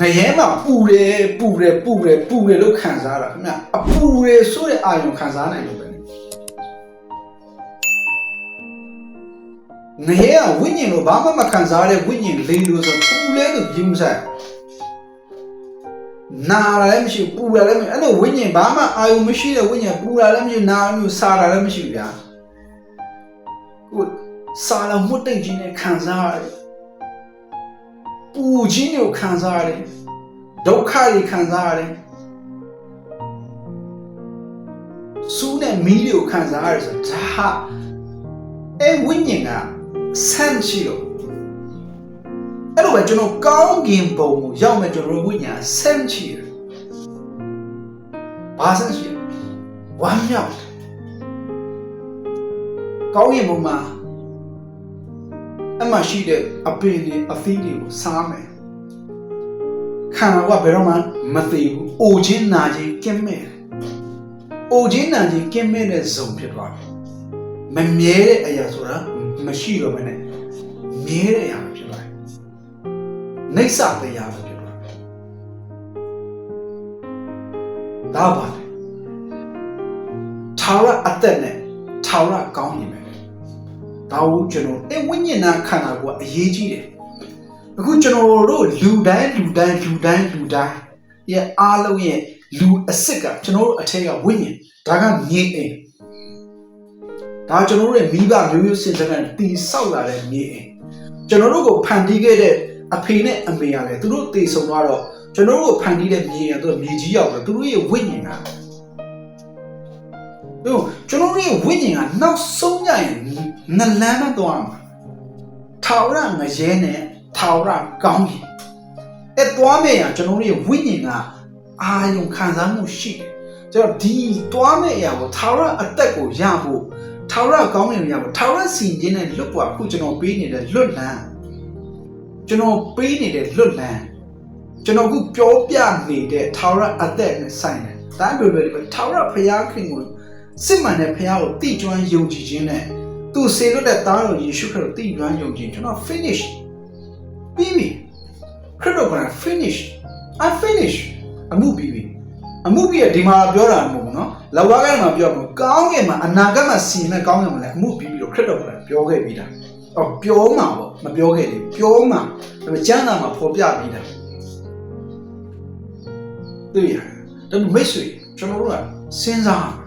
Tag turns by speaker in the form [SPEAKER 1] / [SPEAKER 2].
[SPEAKER 1] ငရဲမှာပူတယ်ပူတယ်ပူတယ်ပူတယ်လို့ခံစားတာခင်ဗျအပူတယ်ဆိုတဲ့အာယုံခံစားနိုင်လို့ပဲငရဲကဝိညာဉ်လို့ဘာမှမခံစားတဲ့ဝိညာဉ်လေးလို့ဆိုပူလဲလို့ပြင်းမဆိုင်နာလည်းမရှိပူလည်းမရှိအဲ့လိုဝိညာဉ်ဘာမှအာယုံမရှိတဲ့ဝိညာဉ်ပူလည်းမရှိနာမျိုးစားတာလည်းမရှိဘူးဗျာကိုစာလမှုတ်တိတ်ကြီးနဲ့ခံစားရတယ် ပူကြီးကိုခံစားရတယ်ဒုက္ခတွေခံစားရတယ်စူးနဲ့မီးတွေကိုခံစားရတယ်ဆိုတော့ဒါဟာအဲဝိညာဉ်ကဆန့်ရှိတော့အဲ့လိုပဲကျွန်တော်ကောင်းကင်ဘုံကိုရောက်မဲ့ကျွန်တော်ဝိညာဉ်ဆန့်ရှိတယ်ဘာဆန့်ရှိလဲဝမ်းမြောက်တယ်ကောင်းကင်ဘုံမှာ အမရှိတဲ့အပင်တွေအသီးတွေကိုစားမယ်ခန္ဓာကဘယ်တော့မှမသေးဘူး။အိုခြင်းနာခြင်းကင်းမဲ့တယ်။အိုခြင်းနာခြင်းကင်းမဲ့တဲ့ဇုံဖြစ်သွားတယ်။မမြဲတဲ့အရာဆိုတာမရှိတော့ဘဲနဲ့မြဲတဲ့အရာပဲဖြစ်သွားတယ်။နှိစ္စတရားပဲဖြစ်သွားတယ်။ဒါပါလေ။ထာဝရအသက်နဲ့ထာဝရကောင်းရင်ပဲ။ ဒါကိုကျွန်တော်အဲဝိညာဉ်နာခန္ဓာကိုအရေးကြီးတယ်။အခုကျွန်တော်တို့လူတိုင်းလူတိုင်းလူတိုင်းလူတိုင်းရဲ့အားလုံးရဲ့လူအစ်စ်ကကျွန်တော်တို့အထက်ကဝိညာဉ်ဒါကမြေအိမ်ဒါကျွန်တော်တို့ရဲ့မိဘမျိုးမျိုးစင်စက်နဲ့တီဆောက်လာတဲ့မြေအိမ်ကျွန်တော်တို့ကိုဖန်တီးခဲ့တဲ့အဖေနဲ့အမေကလည်းသူတို့တည်ဆုံသွားတော့ကျွန်တော်တို့ကိုဖန်တီးတဲ့မြေအိမ်ကသူတို့မြေကြီးရောက်တော့သူတို့ရဲ့ဝိညာဉ်က သူကျွန်တော်တို့ရဲ့ဝိညာဉ်ကနောက်ဆုံးညရင်နလန်းနဲ့သွားမှာထာဝရငရဲနဲ့ထာဝရကောင်းကြီးအဲသွားမဲ့ရကျွန်တော်တို့ရဲ့ဝိညာဉ်ကအာယုံခံစားမှုရှိတယ်ကျွန်တော်ဒီသွားမဲ့အရာကိုထာဝရအသက်ကိုရဖို့ထာဝရကောင်းကင်ကိုရဖို့ထာဝရစီခြင်းနဲ့လွတ်ပွားခုကျွန်တော်ပေးနေတဲ့လွတ်လန်းကျွန်တော်ပေးနေတဲ့လွတ်လန်းကျွန်တော်ခုပြောပြနေတဲ့ထာဝရအသက်နဲ့ဆိုင်တယ်ဒါပေမဲ့ပဲထာဝရဘုရားခင်ကို စစ်မှန်တဲ့ဖခင်ကိုတိကျွမ်းယုံကြည်ခြင်းနဲ့သူ့စေလွတ်တဲ့သားတော်ယေရှုခရစ်ကိုတိကျွမ်းယုံကြည်ကျွန်တော် finish ပြီးပြီခရစ်တော်က finish I finish အမှုပြီးပြီအမှုပြီးရဒီမှာပြောတာမဟုတ်ဘူးနော်လောက်ကားကနေမှပြောဘူးကောင်းကင်မှာအနာဂတ်မှာစီမဲ့ကောင်းကင်မှာလည်းအမှုပြီးပြီးတော့ခရစ်တော်ကပြောခဲ့ပြီးတာအော်ပြောမှာပေါ့မပြောခဲ့လေပြောမှာဒါပေမဲ့ကျမ်းစာမှာဖော်ပြပြီးတာတွေ့ရတယ်ဒါပေမဲ့မိတ်ဆွေကျွန်တော်တို့ကစဉ်းစား